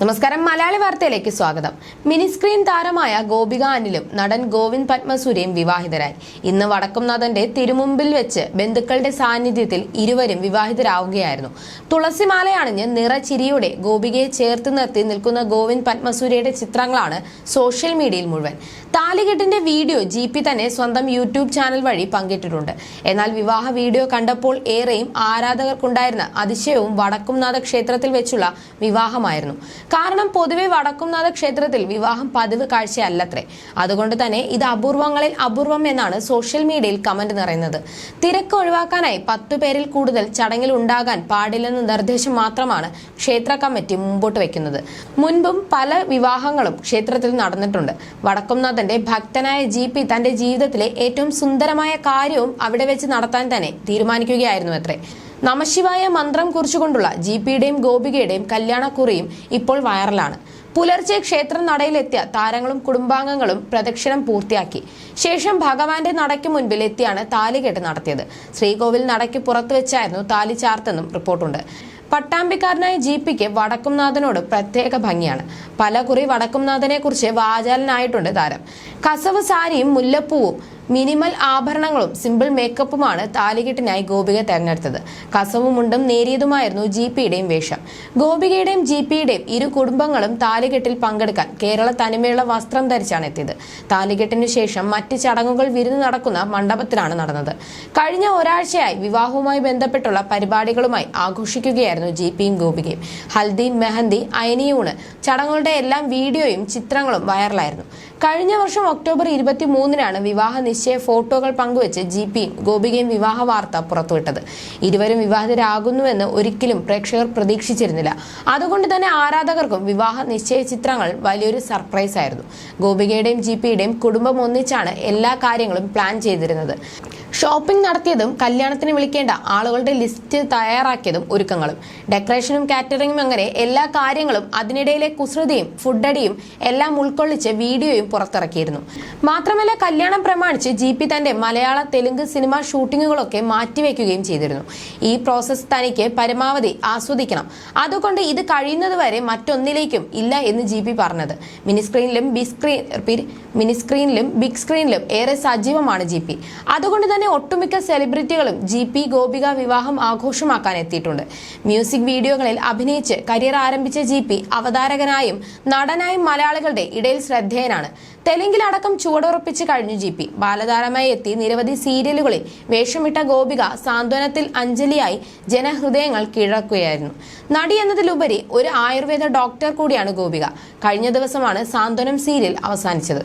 നമസ്കാരം. മലയാളി വാർത്തയിലേക്ക് സ്വാഗതം. മിനി സ്ക്രീൻ താരമായ ഗോപിക അനിലും നടൻ ഗോവിന്ദ് പത്മസൂര്യയും വിവാഹിതരായി. ഇന്ന് വടക്കുംനാഥന്റെ തിരുമുമ്പിൽ വെച്ച് ബന്ധുക്കളുടെ സാന്നിധ്യത്തിൽ ഇരുവരും വിവാഹിതരാവുകയായിരുന്നു. തുളസിമാലയണിഞ്ഞ് നിറച്ചിരിയോടെ ഗോപികയെ ചേർത്ത് നിർത്തി നിൽക്കുന്ന ഗോവിന്ദ് പത്മസൂര്യയുടെ ചിത്രങ്ങളാണ് സോഷ്യൽ മീഡിയയിൽ മുഴുവൻ. താലികെട്ടിന്റെ വീഡിയോ ജി പി തന്നെ സ്വന്തം യൂട്യൂബ് ചാനൽ വഴി പങ്കിട്ടിട്ടുണ്ട്. എന്നാൽ വിവാഹ വീഡിയോ കണ്ടപ്പോൾ ഏറെയും ആരാധകർക്കുണ്ടായിരുന്ന അതിശയവും വടക്കുംനാഥ ക്ഷേത്രത്തിൽ വെച്ചുള്ള വിവാഹമായിരുന്നു. കാരണം പൊതുവെ വടക്കുംനാഥ ക്ഷേത്രത്തിൽ വിവാഹം പതിവ് കാഴ്ചയല്ലത്രേ. അതുകൊണ്ട് തന്നെ ഇത് അപൂർവങ്ങളിൽ അപൂർവം എന്നാണ് സോഷ്യൽ മീഡിയയിൽ കമന്റ് നിറയുന്നത്. തിരക്ക് ഒഴിവാക്കാനായി പത്തു പേരിൽ കൂടുതൽ ചടങ്ങിൽ ഉണ്ടാകാൻ പാടില്ലെന്ന നിർദ്ദേശം മാത്രമാണ് ക്ഷേത്ര കമ്മിറ്റി മുമ്പോട്ട് വെക്കുന്നത്. മുൻപും പല വിവാഹങ്ങളും ക്ഷേത്രത്തിൽ നടന്നിട്ടുണ്ട്. വടക്കുംനാഥന്റെ ഭക്തനായ ജി പി തന്റെ ജീവിതത്തിലെ ഏറ്റവും സുന്ദരമായ കാര്യവും അവിടെ വെച്ച് നടത്താൻ തന്നെ തീരുമാനിക്കുകയായിരുന്നു അത്രേ നമശിവായ മന്ത്രം കുറിച്ചുകൊണ്ടുള്ള ജി പിയുടെയും ഗോപികയുടെയും കല്യാണക്കുറിയും ഇപ്പോൾ വൈറലാണ്. പുലർച്ചെ ക്ഷേത്ര നടയിലെത്തിയ താരങ്ങളും കുടുംബാംഗങ്ങളും പ്രദക്ഷിണം പൂർത്തിയാക്കി. ശേഷം ഭഗവാന്റെ നടയ്ക്ക് മുൻപിൽ എത്തിയാണ് താലികെട്ട് നടത്തിയത്. ശ്രീകോവിൽ നടയ്ക്ക് പുറത്തു വെച്ചായിരുന്നു താലി ചാർത്തെന്നും റിപ്പോർട്ടുണ്ട്. പട്ടാമ്പിക്കാരനായ ജി പിക്ക് വടക്കുംനാഥനോട് പ്രത്യേക ഭംഗിയാണ്. പല കുറി വടക്കുംനാഥനെ കുറിച്ച് വാചാലനായിട്ടുണ്ട് താരം. കസവ് സാരിയും മുല്ലപ്പൂവും മിനിമൽ ആഭരണങ്ങളും സിമ്പിൾ മേക്കപ്പുമാണ് താലികെട്ടിനായി ഗോപിക തെരഞ്ഞെടുത്തത്. കസവുമുണ്ടും നേരിയതുമായിരുന്നു ജി പിയുടെയും വേഷം. ഗോപികയുടെയും ജി പിയുടെയും ഇരു കുടുംബങ്ങളും താലികെട്ടിൽ പങ്കെടുക്കാൻ കേരള തനിമയുള്ള വസ്ത്രം ധരിച്ചാണ് എത്തിയത്. താലികെട്ടിനു ശേഷം മറ്റ് ചടങ്ങുകൾ വിരുന്ന് നടക്കുന്ന മണ്ഡപത്തിലാണ് നടന്നത്. കഴിഞ്ഞ ഒരാഴ്ചയായി വിവാഹവുമായി ബന്ധപ്പെട്ടുള്ള പരിപാടികളുമായി ആഘോഷിക്കുകയായിരുന്നു ജി പിയും ഗോപികയും. ഹൽദി മെഹന്തി അയനിയൂണ് ചടങ്ങുകളുടെ എല്ലാം വീഡിയോയും ചിത്രങ്ങളും വൈറലായിരുന്നു. കഴിഞ്ഞ വർഷം ഒക്ടോബർ ഇരുപത്തി മൂന്നിനാണ് വിവാഹ നിശ്ചയ ഫോട്ടോകൾ പങ്കുവച്ച് ജി പിയും ഗോപികയും വിവാഹ വാർത്ത പുറത്തുവിട്ടത്. ഇരുവരും വിവാഹിതരാകുന്നുവെന്ന് ഒരിക്കലും പ്രേക്ഷകർ പ്രതീക്ഷിച്ചിരുന്നില്ല. അതുകൊണ്ട് തന്നെ ആരാധകർക്കും വിവാഹ നിശ്ചയ ചിത്രങ്ങൾ വലിയൊരു സർപ്രൈസ് ആയിരുന്നു ഗോപികയുടെയും ജി പിയുടെയും കുടുംബം ഒന്നിച്ചാണ് എല്ലാ കാര്യങ്ങളും പ്ലാൻ ചെയ്തിരുന്നത്. ഷോപ്പിംഗ് നടത്തിയതും കല്യാണത്തിന് വിളിക്കേണ്ട ആളുകളുടെ ലിസ്റ്റ് തയ്യാറാക്കിയതും ഒരുക്കങ്ങളും. ഡെക്കറേഷനും കാറ്ററിംഗും അങ്ങനെ എല്ലാ കാര്യങ്ങളും അതിനിടയിലെ കുസൃതിയും ഫുഡടിയും എല്ലാം ഉൾക്കൊള്ളിച്ച് വീഡിയോയും പുറത്തിറക്കിയിരുന്നു. മാത്രമല്ല കല്യാണം പ്രമാണിച്ച് ജി പി തന്റെ മലയാള തെലുങ്ക് സിനിമ ഷൂട്ടിങ്ങുകളൊക്കെ മാറ്റിവെക്കുകയും ചെയ്തിരുന്നു. ഈ പ്രോസസ്സ് തനിക്ക് പരമാവധി ആസ്വദിക്കണം. അതുകൊണ്ട് ഇത് കഴിയുന്നതുവരെ മറ്റൊന്നിലേക്കും ഇല്ല എന്ന് ജി പി പറഞ്ഞത്. മിനിസ്ക്രീനിലും ബിഗ് സ്ക്രീൻ മിനിസ്ക്രീനിലും മിനി സ്ക്രീനിലും ബിഗ് സ്ക്രീനിലും ഏറെ സജീവമാണ് ജി പി അതുകൊണ്ട് തന്നെ ഒട്ടുമിക്ക സെലിബ്രിറ്റികളും ജി പി ഗോപിക വിവാഹം ആഘോഷമാക്കാൻ എത്തിയിട്ടുണ്ട്. മ്യൂസിക് വീഡിയോകളിൽ അഭിനയിച്ച് കരിയർ ആരംഭിച്ച ജി പി അവതാരകനായും നടനായും മലയാളികളുടെ ഇടയിൽ ശ്രദ്ധേയനാണ്. തെലുങ്കിലടക്കം ചുവടുറപ്പിച്ച് കഴിഞ്ഞു ജി പി ബാലതാരമായി എത്തി നിരവധി സീരിയലുകളിൽ വേഷമിട്ട ഗോപിക സാന്ത്വനത്തിൽ അഞ്ജലിയായി ജനഹൃദയങ്ങൾ കീഴടക്കുകയായിരുന്നു നടി എന്നതിലുപരി ഒരു ആയുർവേദ ഡോക്ടർ കൂടിയാണ് ഗോപിക. കഴിഞ്ഞ ദിവസമാണ് സാന്ത്വനം സീരിയൽ അവസാനിച്ചത്.